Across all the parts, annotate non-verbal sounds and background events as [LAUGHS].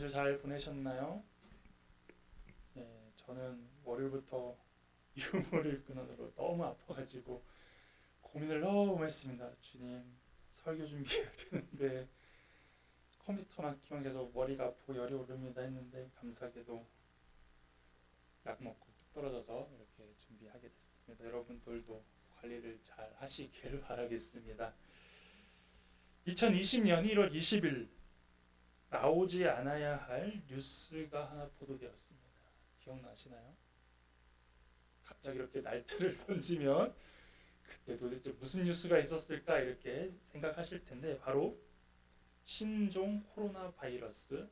주잘 보내셨나요? 네, 저는 월요일부터 [LAUGHS] 유물을 근원으로 너무 아파가지고 고민을 너무 했습니다. 주님, 설교 준비해야 [LAUGHS] 되는데 컴퓨터만 키면 계속 머리가 아프고 열이 오릅니다 했는데 감사하게도 약 먹고 뚝 떨어져서 이렇게 준비하게 됐습니다. 여러분들도 관리를 잘 하시길 바라겠습니다. 2020년 1월 20일 나오지 않아야 할 뉴스가 하나 보도되었습니다. 기억나시나요? 갑자기 이렇게 날짜를 [LAUGHS] 던지면 그때 도대체 무슨 뉴스가 있었을까 이렇게 생각하실 텐데 바로 신종 코로나 바이러스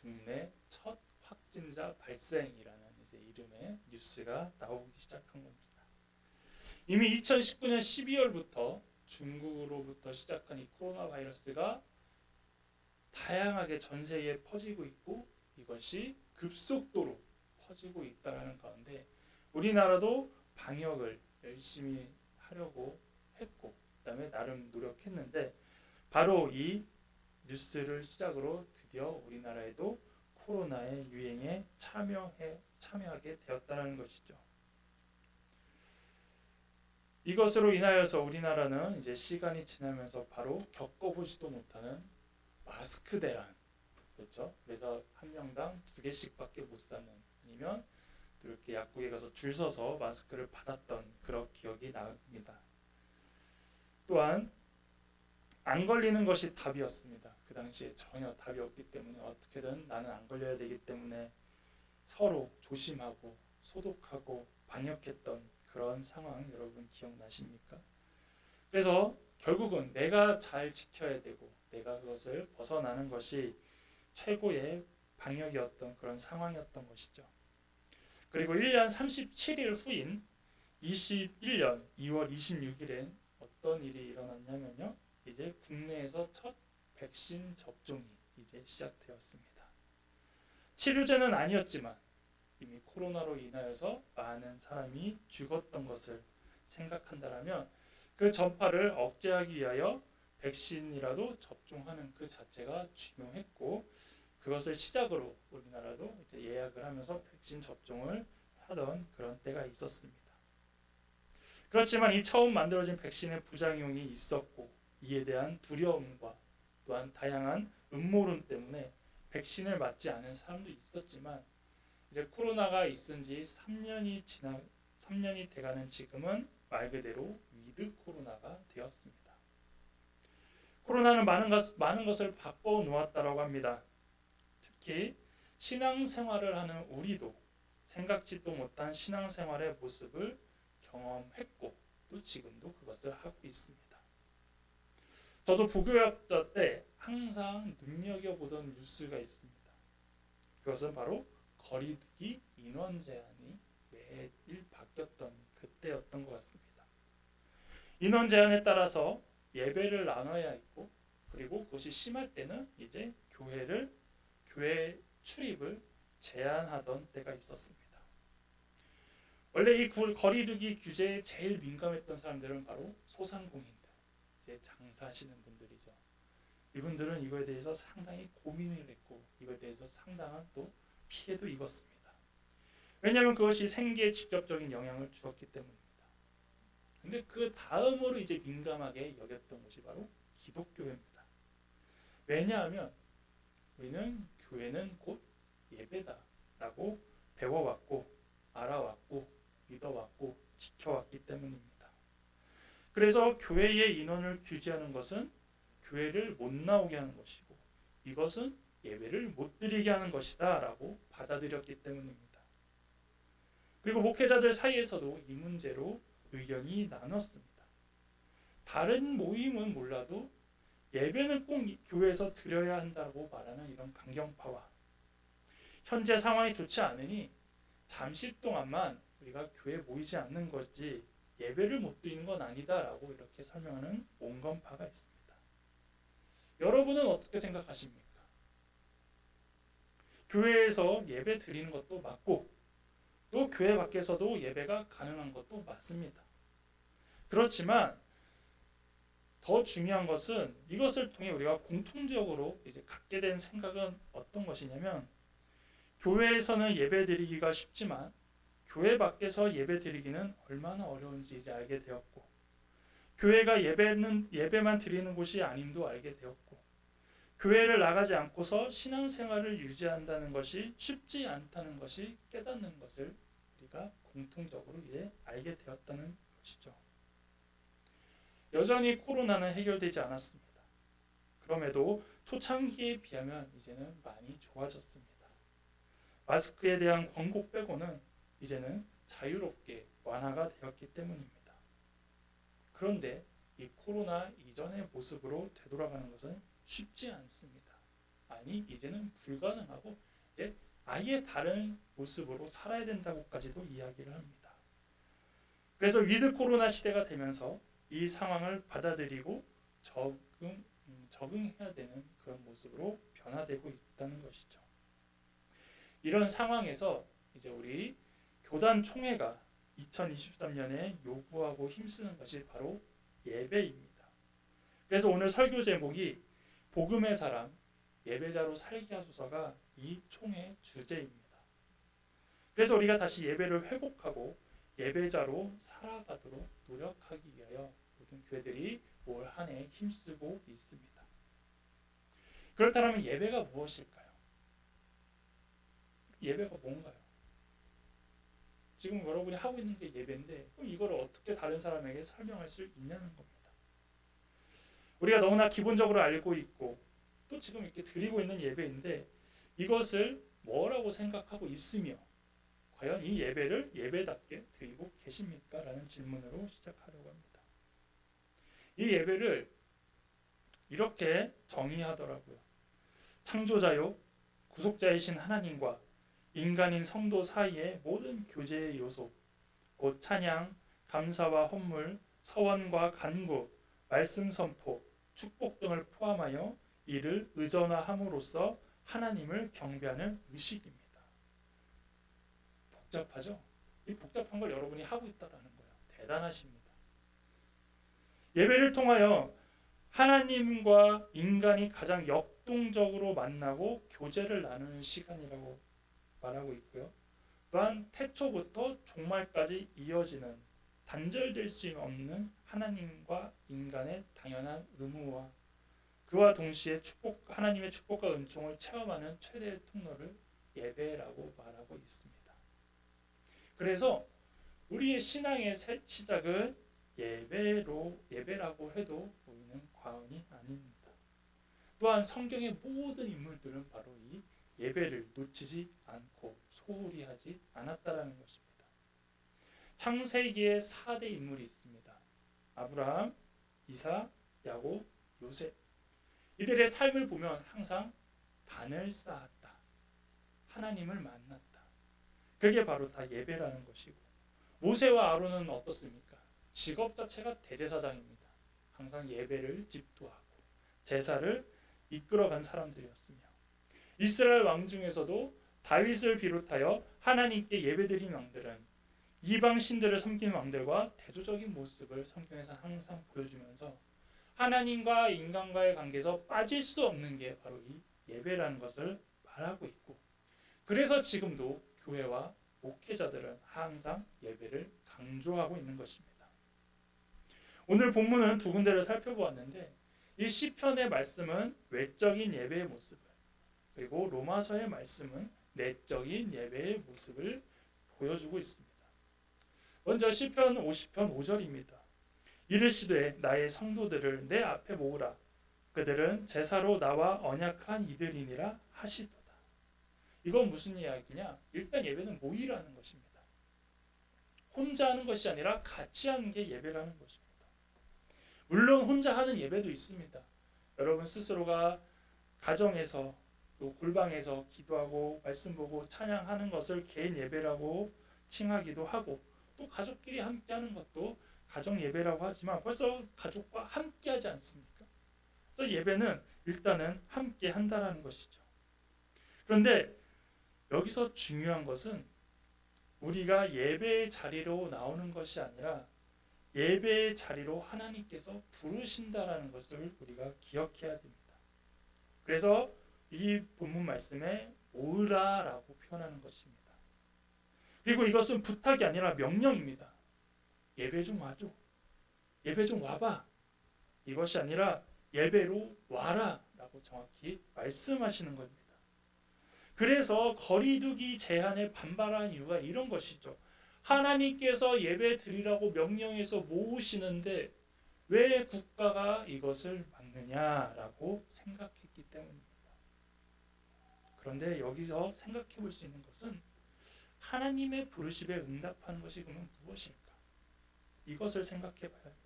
국내 첫 확진자 발생이라는 이제 이름의 뉴스가 나오기 시작한 겁니다. 이미 2019년 12월부터 중국으로부터 시작한 이 코로나 바이러스가 다양하게 전 세계에 퍼지고 있고 이것이 급속도로 퍼지고 있다는 가운데 우리나라도 방역을 열심히 하려고 했고 그다음에 나름 노력했는데 바로 이 뉴스를 시작으로 드디어 우리나라에도 코로나의 유행에 참여해 참여하게 되었다는 것이죠. 이것으로 인하여서 우리나라는 이제 시간이 지나면서 바로 겪어보지도 못하는 마스크 대란 그렇죠? 그래서 한 명당 두 개씩밖에 못 사는 아니면 이렇게 약국에 가서 줄 서서 마스크를 받았던 그런 기억이 납니다. 또한 안 걸리는 것이 답이었습니다. 그 당시에 전혀 답이 없기 때문에 어떻게든 나는 안 걸려야 되기 때문에 서로 조심하고 소독하고 방역했던 그런 상황 여러분 기억나십니까? 그래서 결국은 내가 잘 지켜야 되고 내가 그것을 벗어나는 것이 최고의 방역이었던 그런 상황이었던 것이죠. 그리고 1년 37일 후인 21년 2월 26일엔 어떤 일이 일어났냐면요. 이제 국내에서 첫 백신 접종이 이제 시작되었습니다. 치료제는 아니었지만 이미 코로나로 인하여서 많은 사람이 죽었던 것을 생각한다면 그 전파를 억제하기 위하여 백신이라도 접종하는 그 자체가 중요했고 그것을 시작으로 우리나라도 이제 예약을 하면서 백신 접종을 하던 그런 때가 있었습니다. 그렇지만 이 처음 만들어진 백신의 부작용이 있었고 이에 대한 두려움과 또한 다양한 음모론 때문에 백신을 맞지 않은 사람도 있었지만 이제 코로나가 있은 지 3년이 지나 3년이 돼가는 지금은 말 그대로 위드 코로나가 되었습니다. 코로나는 많은, 것, 많은 것을 바꿔 놓았다고 합니다. 특히 신앙생활을 하는 우리도 생각지도 못한 신앙생활의 모습을 경험했고 또 지금도 그것을 하고 있습니다. 저도 부교육자 때 항상 눈여겨보던 뉴스가 있습니다. 그것은 바로 거리두기 인원 제한이 매일 바뀌었던 그때였던 것 같습니다. 인원 제한에 따라서 예배를 나눠야 했고 그리고 그것이 심할 때는 이제 교회를 교회 출입을 제한하던 때가 있었습니다. 원래 이 거리두기 규제에 제일 민감했던 사람들은 바로 소상공인들, 이제 장사하시는 분들이죠. 이분들은 이거에 대해서 상당히 고민을 했고 이거에 대해서 상당한 또 피해도 입었습니다. 왜냐하면 그것이 생계에 직접적인 영향을 주었기 때문입니다. 근데 그 다음으로 이제 민감하게 여겼던 것이 바로 기독교회입니다. 왜냐하면 우리는 교회는 곧 예배다 라고 배워왔고 알아왔고 믿어왔고 지켜왔기 때문입니다. 그래서 교회의 인원을 규제하는 것은 교회를 못 나오게 하는 것이고 이것은 예배를 못 드리게 하는 것이다 라고 받아들였기 때문입니다. 그리고 목회자들 사이에서도 이 문제로 의견이 나눴습니다. 다른 모임은 몰라도 예배는 꼭 교회에서 드려야 한다고 말하는 이런 강경파와 현재 상황이 좋지 않으니 잠시 동안만 우리가 교회에 모이지 않는 거지 예배를 못 드리는 건 아니다라고 이렇게 설명하는 온건파가 있습니다. 여러분은 어떻게 생각하십니까? 교회에서 예배 드리는 것도 맞고 또 교회 밖에서도 예배가 가능한 것도 맞습니다. 그렇지만 더 중요한 것은 이것을 통해 우리가 공통적으로 이제 갖게 된 생각은 어떤 것이냐면 교회에서는 예배 드리기가 쉽지만 교회 밖에서 예배 드리기는 얼마나 어려운지 이제 알게 되었고 교회가 예배는 예배만 드리는 곳이 아님도 알게 되었고 교회를 나가지 않고서 신앙생활을 유지한다는 것이 쉽지 않다는 것이 깨닫는 것을 우리가 공통적으로 이제 알게 되었다는 것이죠. 여전히 코로나는 해결되지 않았습니다. 그럼에도 초창기에 비하면 이제는 많이 좋아졌습니다. 마스크에 대한 광고 빼고는 이제는 자유롭게 완화가 되었기 때문입니다. 그런데 이 코로나 이전의 모습으로 되돌아가는 것은 쉽지 않습니다. 아니 이제는 불가능하고 이제 아예 다른 모습으로 살아야 된다고까지도 이야기를 합니다. 그래서 위드 코로나 시대가 되면서 이 상황을 받아들이고 적응 음, 적응해야 되는 그런 모습으로 변화되고 있다는 것이죠. 이런 상황에서 이제 우리 교단 총회가 2023년에 요구하고 힘쓰는 것이 바로 예배입니다. 그래서 오늘 설교 제목이 복음의 사람 예배자로 살게 하소서가 이 총회 주제입니다. 그래서 우리가 다시 예배를 회복하고 예배자로 살아가도록 노력하기 위하여 모든 교회들이 올 한 해 힘쓰고 있습니다. 그렇다면 예배가 무엇일까요? 예배가 뭔가요? 지금 여러분이 하고 있는 게 예배인데 이걸 어떻게 다른 사람에게 설명할 수 있냐는 겁니다. 우리가 너무나 기본적으로 알고 있고 또 지금 이렇게 드리고 있는 예배인데 이것을 뭐라고 생각하고 있으며 과연 이 예배를 예배답게 드리고 계십니까? 라는 질문으로 시작하려고 합니다. 이 예배를 이렇게 정의하더라고요. 창조자요, 구속자이신 하나님과 인간인 성도 사이의 모든 교제의 요소, 곧 찬양, 감사와 헌물, 서원과 간구, 말씀 선포, 축복 등을 포함하여 이를 의존화함으로써 하나님을 경배하는 의식입니다. 복잡하죠? 이 복잡한 걸 여러분이 하고 있다라는 거예요. 대단하십니다. 예배를 통하여 하나님과 인간이 가장 역동적으로 만나고 교제를 나누는 시간이라고 말하고 있고요. 또한 태초부터 종말까지 이어지는 단절될 수 없는 하나님과 인간의 당연한 의무와 그와 동시에 축복 하나님의 축복과 은총을 체험하는 최대의 통로를 예배라고 말하고 있습니다. 그래서 우리의 신앙의 시작은 예배로 예배라고 해도 우리는 과언이 아닙니다. 또한 성경의 모든 인물들은 바로 이 예배를 놓치지 않고 소홀히 하지 않았다라는 것입니다. 창세기에 4대 인물이 있습니다. 아브라함, 이사, 야곱, 요셉. 이들의 삶을 보면 항상 단을 쌓았다. 하나님을 만났다. 그게 바로 다 예배라는 것이고 모세와 아론은 어떻습니까? 직업 자체가 대제사장입니다. 항상 예배를 집도하고 제사를 이끌어간 사람들이었으며 이스라엘 왕 중에서도 다윗을 비롯하여 하나님께 예배드린 왕들은 이방 신들을 섬기는 왕들과 대조적인 모습을 성경에서 항상 보여주면서 하나님과 인간과의 관계에서 빠질 수 없는 게 바로 이 예배라는 것을 말하고 있고 그래서 지금도 교회와 목회자들은 항상 예배를 강조하고 있는 것입니다. 오늘 본문은 두 군데를 살펴보았는데 이 시편의 말씀은 외적인 예배의 모습을 그리고 로마서의 말씀은 내적인 예배의 모습을 보여주고 있습니다. 먼저 시편 50편 5절입니다. 이르시되 나의 성도들을 내 앞에 모으라 그들은 제사로 나와 언약한 이들이니라 하시도다. 이건 무슨 이야기냐? 일단 예배는 모이라는 것입니다. 혼자 하는 것이 아니라 같이 하는 게 예배라는 것입니다. 물론 혼자 하는 예배도 있습니다. 여러분 스스로가 가정에서 또 골방에서 기도하고 말씀 보고 찬양하는 것을 개인 예배라고 칭하기도 하고 또 가족끼리 함께 하는 것도 가정 예배라고 하지만 벌써 가족과 함께 하지 않습니까? 그래서 예배는 일단은 함께 한다라는 것이죠. 그런데 여기서 중요한 것은 우리가 예배의 자리로 나오는 것이 아니라 예배의 자리로 하나님께서 부르신다라는 것을 우리가 기억해야 됩니다. 그래서 이 본문 말씀에 오라라고 표현하는 것입니다. 그리고 이것은 부탁이 아니라 명령입니다. 예배 좀 와줘. 예배 좀 와봐. 이것이 아니라 예배로 와라 라고 정확히 말씀하시는 겁니다. 그래서 거리두기 제한에 반발한 이유가 이런 것이죠. 하나님께서 예배 드리라고 명령해서 모으시는데 왜 국가가 이것을 막느냐라고 생각했기 때문입니다. 그런데 여기서 생각해 볼 수 있는 것은 하나님의 부르심에 응답하는 것이 그러면 무엇일까? 이것을 생각해 봐야 합니다.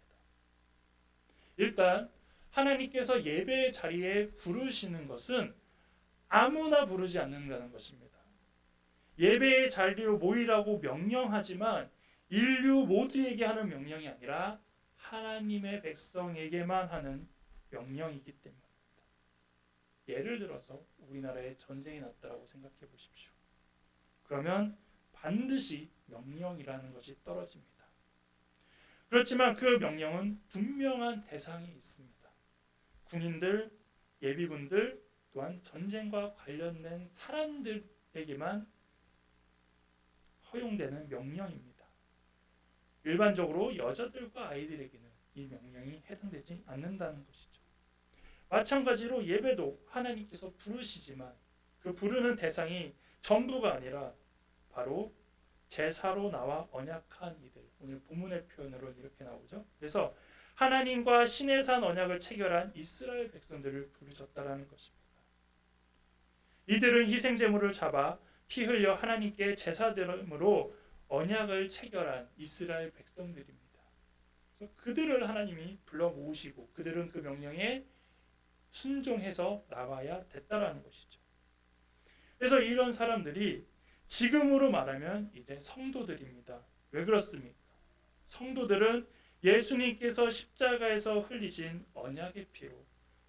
일단 하나님께서 예배 자리에 부르시는 것은 아무나 부르지 않는다는 것입니다. 예배의 자리로 모이라고 명령하지만 인류 모두에게 하는 명령이 아니라 하나님의 백성에게만 하는 명령이기 때문입니다. 예를 들어서 우리나라에 전쟁이 났다고 생각해 보십시오. 그러면 반드시 명령이라는 것이 떨어집니다. 그렇지만 그 명령은 분명한 대상이 있습니다. 군인들, 예비군들, 또한 전쟁과 관련된 사람들에게만 허용되는 명령입니다. 일반적으로 여자들과 아이들에게는 이 명령이 해당되지 않는다는 것이죠. 마찬가지로 예배도 하나님께서 부르시지만 그 부르는 대상이 전부가 아니라 바로 제사로 나와 언약한 이들. 오늘 본문의 표현으로 이렇게 나오죠. 그래서 하나님과 신의 산 언약을 체결한 이스라엘 백성들을 부르셨다라는 것입니다. 이들은 희생 제물을 잡아 피 흘려 하나님께 제사 드림으로 언약을 체결한 이스라엘 백성들입니다. 그래서 그들을 하나님이 불러 모으시고 그들은 그 명령에 순종해서 나와야 됐다라는 것이죠. 그래서 이런 사람들이 지금으로 말하면 이제 성도들입니다. 왜 그렇습니까? 성도들은 예수님께서 십자가에서 흘리신 언약의 피로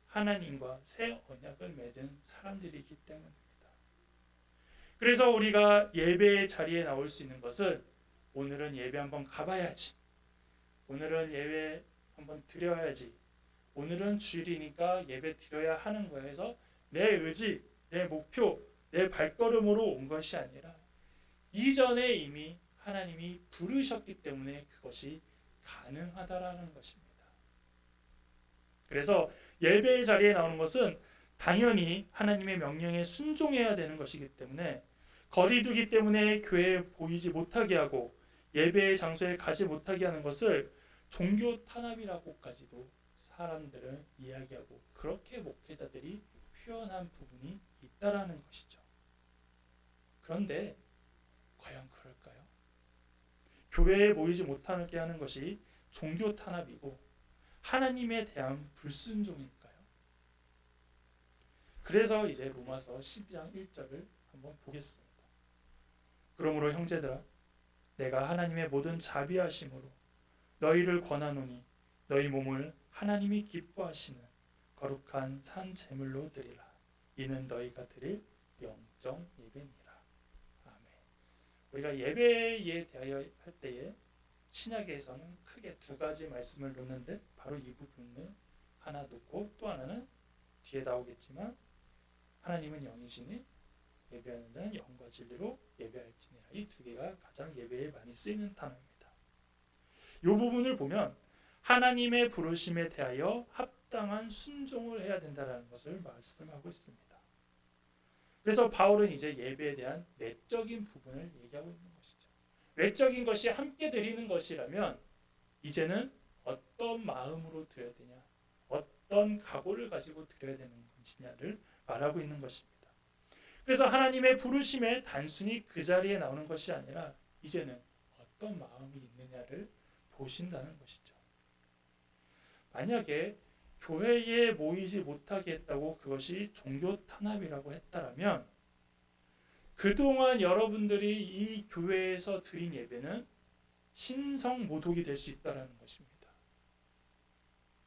하나님과 새 언약을 맺은 사람들이기 때문입니다. 그래서 우리가 예배의 자리에 나올 수 있는 것은 오늘은 예배 한번 가봐야지. 오늘은 예배 한번 드려야지. 오늘은 주일이니까 예배 드려야 하는 거에서 내 의지, 내 목표, 내 발걸음으로 온 것이 아니라 이전에 이미 하나님이 부르셨기 때문에 그것이 가능하다라는 것입니다. 그래서 예배의 자리에 나오는 것은 당연히 하나님의 명령에 순종해야 되는 것이기 때문에 거리두기 때문에 교회에 보이지 못하게 하고 예배의 장소에 가지 못하게 하는 것을 종교 탄압이라고까지도 사람들은 이야기하고 그렇게 목회자들이 표현한 부분이 있다라는 것이죠. 그런데 과연 그럴까요? 교회에 모이지 못하게 하는 것이 종교 탄압이고 하나님에 대한 불순종일까요? 그래서 이제 로마서 12장 1절을 한번 보겠습니다. 그러므로 형제들아 내가 하나님의 모든 자비하심으로 너희를 권하노니 너희 몸을 하나님이 기뻐하시는 거룩한 산 제물로 드리라. 이는 너희가 드릴 영적 예배니라. 아멘. 우리가 예배에 대하여 할 때에 신약에서는 크게 두 가지 말씀을 놓는데 바로 이 부분을 하나 놓고 또 하나는 뒤에 나오겠지만 하나님은 영이시니 예배하는 자는 영과 진리로 예배할지니라. 이 두 개가 가장 예배에 많이 쓰이는 단어입니다. 이 부분을 보면 하나님의 부르심에 대하여 합 당한 순종을 해야 된다는 것을 말씀하고 있습니다. 그래서 바울은 이제 예배에 대한 내적인 부분을 얘기하고 있는 것이죠. 외적인 것이 함께 드리는 것이라면 이제는 어떤 마음으로 드려야 되냐, 어떤 각오를 가지고 드려야 되는 것이냐를 말하고 있는 것입니다. 그래서 하나님의 부르심에 단순히 그 자리에 나오는 것이 아니라 이제는 어떤 마음이 있느냐를 보신다는 것이죠. 만약에 교회에 모이지 못하게 했다고 그것이 종교 탄압이라고 했다라면 그동안 여러분들이 이 교회에서 드린 예배는 신성 모독이 될 수 있다는 것입니다.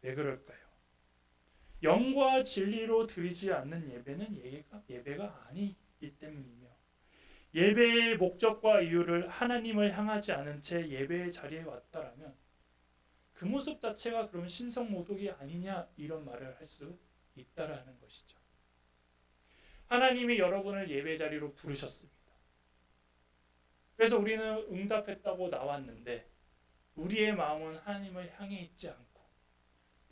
왜 그럴까요? 영과 진리로 드리지 않는 예배는 예배가, 예배가 아니기 때문이며 예배의 목적과 이유를 하나님을 향하지 않은 채 예배의 자리에 왔다라면 그 모습 자체가 그럼 신성 모독이 아니냐 이런 말을 할 수 있다라는 것이죠. 하나님이 여러분을 예배 자리로 부르셨습니다. 그래서 우리는 응답했다고 나왔는데 우리의 마음은 하나님을 향해 있지 않고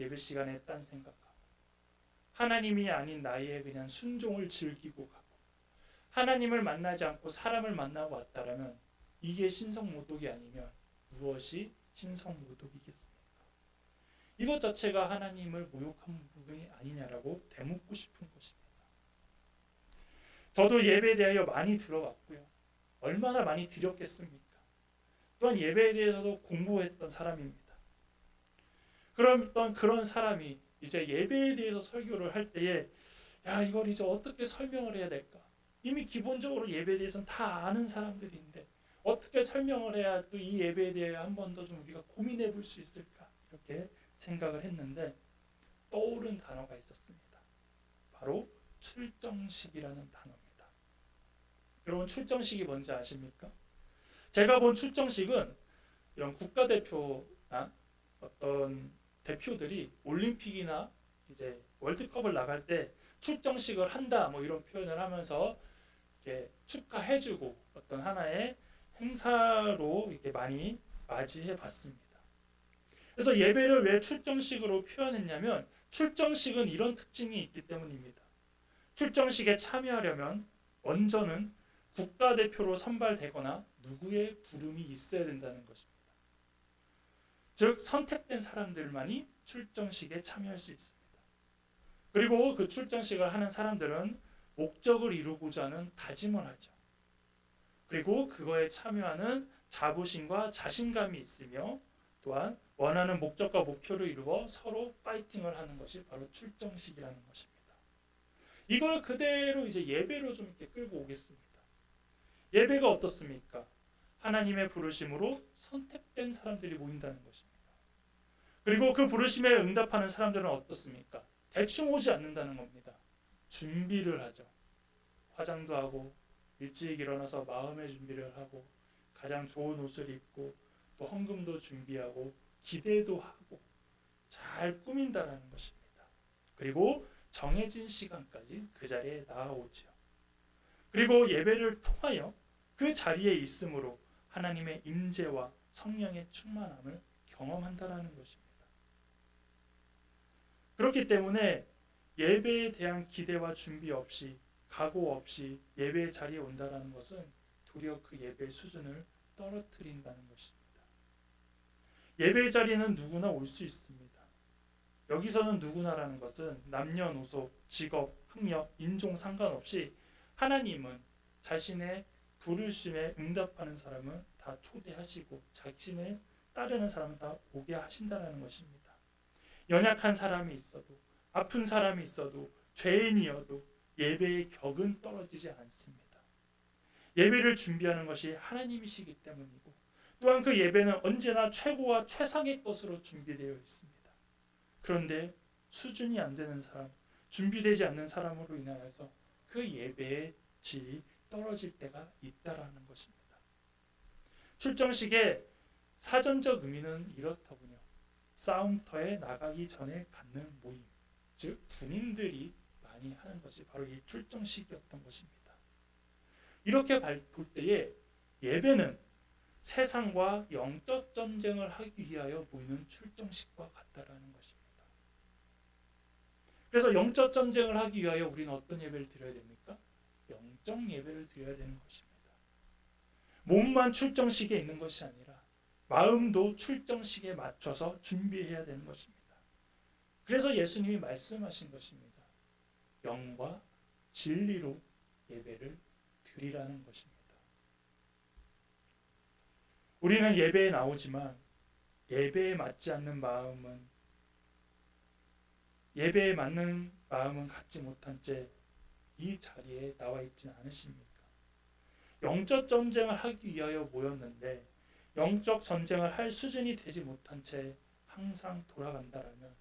예배 시간에 딴 생각하고 하나님이 아닌 나의 그냥 순종을 즐기고 가고 하나님을 만나지 않고 사람을 만나고 왔다라면 이게 신성 모독이 아니면 무엇이 신성모독이겠습니까? 이것 자체가 하나님을 모욕한 부분이 아니냐라고 되묻고 싶은 것입니다. 저도 예배에 대하여 많이 들어봤고요. 얼마나 많이 드렸겠습니까? 또한 예배에 대해서도 공부했던 사람입니다. 그럼 그런 사람이 이제 예배에 대해서 설교를 할 때에 야 이걸 이제 어떻게 설명을 해야 될까? 이미 기본적으로 예배에 대해서는 다 아는 사람들인데 어떻게 설명을 해야 또 이 예배에 대해 한 번 더 좀 우리가 고민해 볼 수 있을까? 이렇게 생각을 했는데 떠오른 단어가 있었습니다. 바로 출정식이라는 단어입니다. 여러분 출정식이 뭔지 아십니까? 제가 본 출정식은 이런 국가대표나 어떤 대표들이 올림픽이나 이제 월드컵을 나갈 때 출정식을 한다 뭐 이런 표현을 하면서 이렇게 축하해주고 어떤 하나의 행사로 이렇게 많이 맞이해 봤습니다. 그래서 예배를 왜 출정식으로 표현했냐면 출정식은 이런 특징이 있기 때문입니다. 출정식에 참여하려면 먼저는 국가대표로 선발되거나 누구의 부름이 있어야 된다는 것입니다. 즉 선택된 사람들만이 출정식에 참여할 수 있습니다. 그리고 그 출정식을 하는 사람들은 목적을 이루고자 하는 다짐을 하죠. 그리고 그거에 참여하는 자부심과 자신감이 있으며 또한 원하는 목적과 목표를 이루어 서로 파이팅을 하는 것이 바로 출정식이라는 것입니다. 이걸 그대로 이제 예배로 좀 이렇게 끌고 오겠습니다. 예배가 어떻습니까? 하나님의 부르심으로 선택된 사람들이 모인다는 것입니다. 그리고 그 부르심에 응답하는 사람들은 어떻습니까? 대충 오지 않는다는 겁니다. 준비를 하죠. 화장도 하고 일찍 일어나서 마음의 준비를 하고 가장 좋은 옷을 입고 또 헌금도 준비하고 기대도 하고 잘 꾸민다라는 것입니다. 그리고 정해진 시간까지 그 자리에 나아오지요. 그리고 예배를 통하여 그 자리에 있으므로 하나님의 임재와 성령의 충만함을 경험한다라는 것입니다. 그렇기 때문에 예배에 대한 기대와 준비 없이 각오 없이 예배 자리에 온다라는 것은 도리어 그 예배 수준을 떨어뜨린다는 것입니다. 예배 자리는 누구나 올 수 있습니다. 여기서는 누구나라는 것은 남녀노소, 직업, 학력, 인종 상관없이 하나님은 자신의 부르심에 응답하는 사람은 다 초대하시고 자신을 따르는 사람은 다 오게 하신다는 것입니다. 연약한 사람이 있어도 아픈 사람이 있어도 죄인이어도 예배의 격은 떨어지지 않습니다. 예배를 준비하는 것이 하나님이시기 때문이고 또한 그 예배는 언제나 최고와 최상의 것으로 준비되어 있습니다. 그런데 수준이 안 되는 사람, 준비되지 않는 사람으로 인하여서 그 예배의 질이 떨어질 때가 있다라는 것입니다. 출정식의 사전적 의미는 이렇더군요. 싸움터에 나가기 전에 갖는 모임, 즉 군인들이 많이 하는 것이 바로 이 출정식이었던 것입니다. 이렇게 볼 때에 예배는 세상과 영적 전쟁을 하기 위하여 모이는 출정식과 같다라는 것입니다. 그래서 영적 전쟁을 하기 위하여 우리는 어떤 예배를 드려야 됩니까? 영적 예배를 드려야 되는 것입니다. 몸만 출정식에 있는 것이 아니라 마음도 출정식에 맞춰서 준비해야 되는 것입니다. 그래서 예수님이 말씀하신 것입니다. 영과 진리로 예배를 드리라는 것입니다. 우리는 예배에 나오지만 예배에 맞지 않는 마음은 예배에 맞는 마음은 갖지 못한 채 이 자리에 나와 있지는 않으십니까? 영적 전쟁을 하기 위하여 모였는데 영적 전쟁을 할 수준이 되지 못한 채 항상 돌아간다라면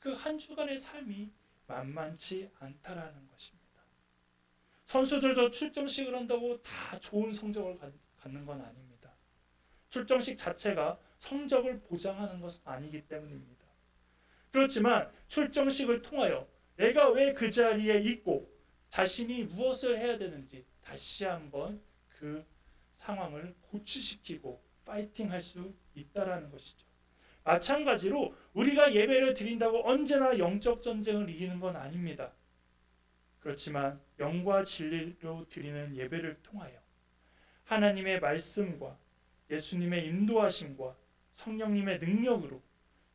그 한 주간의 삶이 만만치 않다라는 것입니다. 선수들도 출정식을 한다고 다 좋은 성적을 갖는 건 아닙니다. 출정식 자체가 성적을 보장하는 것은 아니기 때문입니다. 그렇지만 출정식을 통하여 내가 왜 그 자리에 있고 자신이 무엇을 해야 되는지 다시 한번 그 상황을 고치시키고 파이팅 할 수 있다라는 것이죠. 마찬가지로 우리가 예배를 드린다고 언제나 영적 전쟁을 이기는 건 아닙니다. 그렇지만 영과 진리로 드리는 예배를 통하여 하나님의 말씀과 예수님의 인도하심과 성령님의 능력으로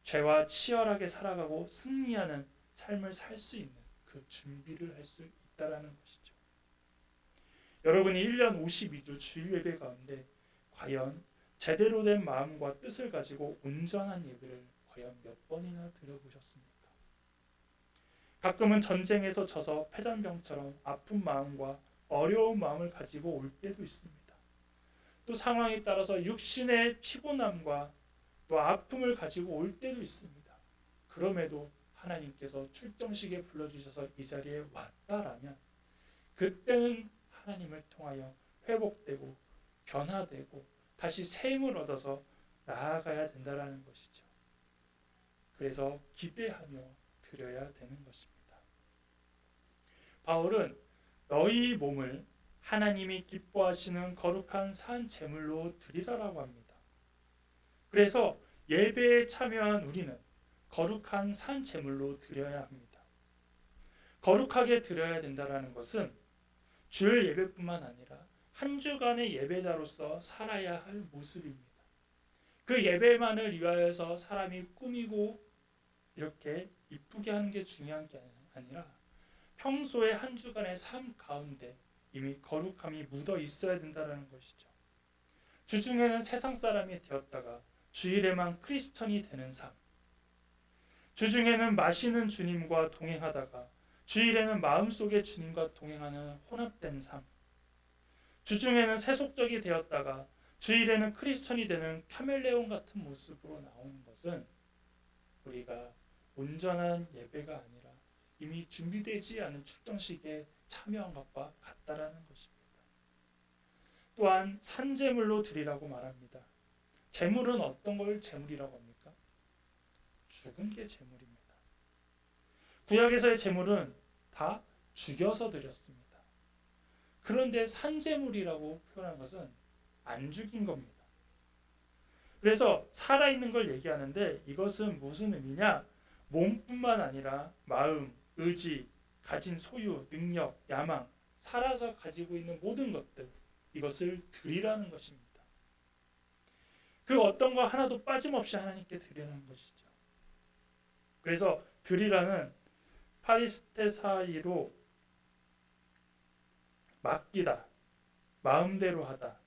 죄와 치열하게 살아가고 승리하는 삶을 살 수 있는 그 준비를 할 수 있다라는 것이죠. 여러분이 1년 52주 주일 예배 가운데 과연 제대로 된 마음과 뜻을 가지고 온전한 예배를 과연 몇 번이나 드려보셨습니까? 가끔은 전쟁에서 져서 패잔병처럼 아픈 마음과 어려운 마음을 가지고 올 때도 있습니다. 또 상황에 따라서 육신의 피곤함과 또 아픔을 가지고 올 때도 있습니다. 그럼에도 하나님께서 출정식에 불러주셔서 이 자리에 왔다라면 그때는 하나님을 통하여 회복되고 변화되고 다시 새 힘을 얻어서 나아가야 된다라는 것이죠. 그래서 기대하며 드려야 되는 것입니다. 바울은 너희 몸을 하나님이 기뻐하시는 거룩한 산 제물로 드리라라고 합니다. 그래서 예배에 참여한 우리는 거룩한 산 제물로 드려야 합니다. 거룩하게 드려야 된다라는 것은 주일 예배뿐만 아니라 한 주간의 예배자로서 살아야 할 모습입니다. 그 예배만을 위하여서 사람이 꾸미고 이렇게 이쁘게 하는 게 중요한 게 아니라 평소에 한 주간의 삶 가운데 이미 거룩함이 묻어 있어야 된다는 것이죠. 주중에는 세상 사람이 되었다가 주일에만 크리스천이 되는 삶. 주중에는 마시는 주님과 동행하다가 주일에는 마음속에 주님과 동행하는 혼합된 삶. 주중에는 세속적이 되었다가 주일에는 크리스천이 되는 카멜레온 같은 모습으로 나오는 것은 우리가 온전한 예배가 아니라 이미 준비되지 않은 출정식에 참여한 것과 같다라는 것입니다. 또한 산재물로 드리라고 말합니다. 재물은 어떤 걸 재물이라고 합니까? 죽은 게 재물입니다. 구약에서의 재물은 다 죽여서 드렸습니다. 그런데 산재물이라고 표현한 것은 안 죽인 겁니다. 그래서 살아있는 걸 얘기하는데 이것은 무슨 의미냐? 몸뿐만 아니라 마음, 의지, 가진 소유, 능력, 야망, 살아서 가지고 있는 모든 것들 이것을 드리라는 것입니다. 그 어떤 거 하나도 빠짐없이 하나님께 드리라는 것이죠. 그래서 드리라는 파리스테사이로 맡기다, 마음대로 하다,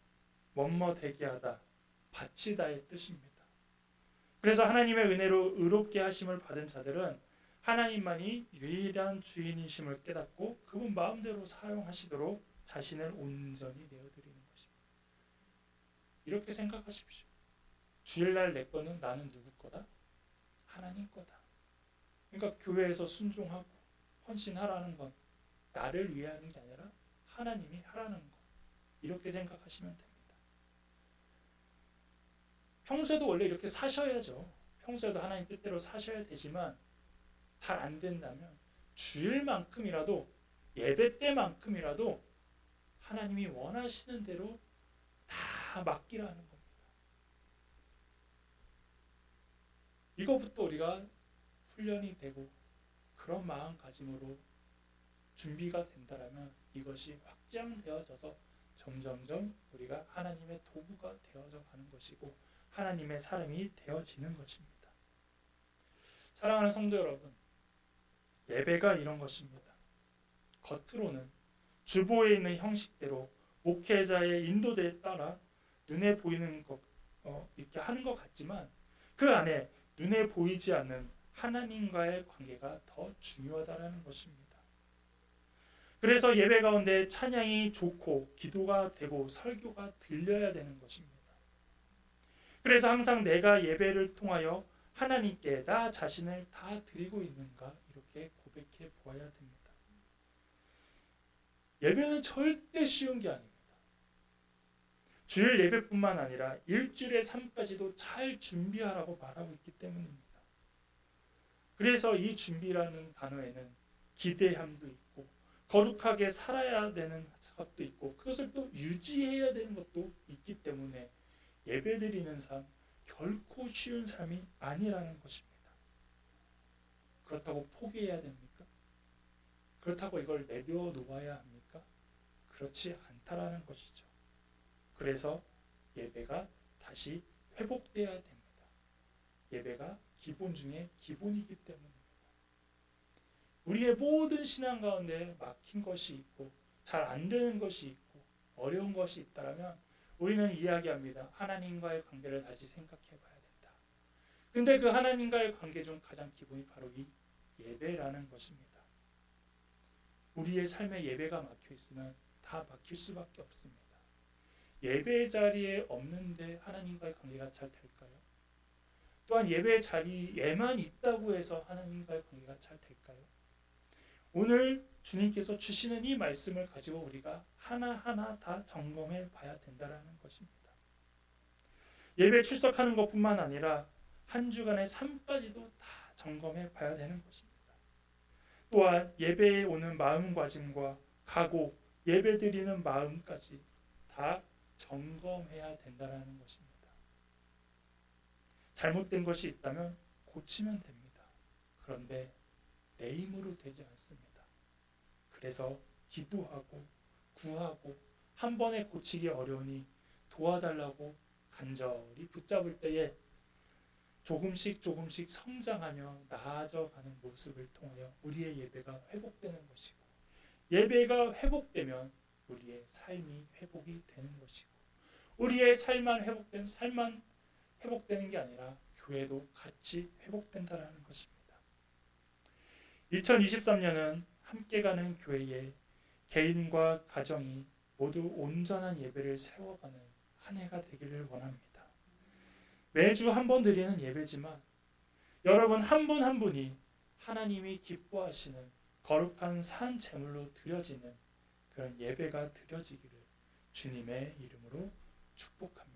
되게 하다, 바치다의 뜻입니다. 그래서 하나님의 은혜로 의롭게 하심을 받은 자들은 하나님만이 유일한 주인이심을 깨닫고 그분 마음대로 사용하시도록 자신을 온전히 내어드리는 것입니다. 이렇게 생각하십시오. 주일날 내 거는 나는 누구 거다? 하나님 거다. 그러니까 교회에서 순종하고 헌신하라는 건 나를 위해 하는 게 아니라 하나님이 하라는 것. 이렇게 생각하시면 됩니다. 평소에도 원래 이렇게 사셔야죠. 평소에도 하나님 뜻대로 사셔야 되지만 잘 안 된다면 주일만큼이라도 예배 때만큼이라도 하나님이 원하시는 대로 다 맡기라는 겁니다. 이거부터 우리가 훈련이 되고 그런 마음가짐으로 준비가 된다면 이것이 확장되어져서 점점점 우리가 하나님의 도구가 되어져 가는 것이고 하나님의 사람이 되어지는 것입니다. 사랑하는 성도 여러분, 예배가 이런 것입니다. 겉으로는 주보에 있는 형식대로 목회자의 인도대에 따라 눈에 보이는 것 어, 이렇게 하는 것 같지만 그 안에 눈에 보이지 않는 하나님과의 관계가 더 중요하다는 것입니다. 그래서 예배 가운데 찬양이 좋고 기도가 되고 설교가 들려야 되는 것입니다. 그래서 항상 내가 예배를 통하여 하나님께 나 자신을 다 드리고 있는가 이렇게 고백해 보아야 됩니다. 예배는 절대 쉬운 게 아닙니다. 주일 예배뿐만 아니라 일주일의 삶까지도 잘 준비하라고 말하고 있기 때문입니다. 그래서 이 준비라는 단어에는 기대함도 있고 거룩하게 살아야 되는 것도 있고 그것을 또 유지해야 되는 것도 있기 때문에 예배드리는 삶 결코 쉬운 삶이 아니라는 것입니다. 그렇다고 포기해야 됩니까? 그렇다고 이걸 내려놓아야 합니까? 그렇지 않다라는 것이죠. 그래서 예배가 다시 회복돼야 됩니다. 예배가 기본 중에 기본이기 때문입니다. 우리의 모든 신앙 가운데 막힌 것이 있고 잘 안 되는 것이 있고 어려운 것이 있다면 우리는 이야기합니다. 하나님과의 관계를 다시 생각해 봐야 된다. 근데 그 하나님과의 관계 중 가장 기본이 바로 이 예배라는 것입니다. 우리의 삶에 예배가 막혀 있으면 다 막힐 수밖에 없습니다. 예배 자리에 없는데 하나님과의 관계가 잘 될까요? 또한 예배 자리에만 있다고 해서 하나님과의 관계가 잘 될까요? 오늘 주님께서 주시는 이 말씀을 가지고 우리가 하나하나 다 점검해 봐야 된다는 것입니다. 예배 출석하는 것뿐만 아니라 한 주간의 삶까지도 다 점검해 봐야 되는 것입니다. 또한 예배에 오는 마음가짐과 각오, 예배 드리는 마음까지 다 점검해야 된다는 것입니다. 잘못된 것이 있다면 고치면 됩니다. 그런데 내 힘으로 되지 않습니다. 그래서 기도하고 구하고 한 번에 고치기 어려우니 도와달라고 간절히 붙잡을 때에 조금씩 조금씩 성장하며 나아져가는 모습을 통하여 우리의 예배가 회복되는 것이고 예배가 회복되면 우리의 삶이 회복이 되는 것이고 우리의 삶만 회복된 삶만 회복되는 게 아니라 교회도 같이 회복된다라는 것입니다. 2023년은 함께 가는 교회에 개인과 가정이 모두 온전한 예배를 세워가는 한 해가 되기를 원합니다. 매주 한 번 드리는 예배지만 여러분 한 분한 분이 하나님이 기뻐하시는 거룩한 산 제물로 드려지는 그런 예배가 드려지기를 주님의 이름으로 축복합니다.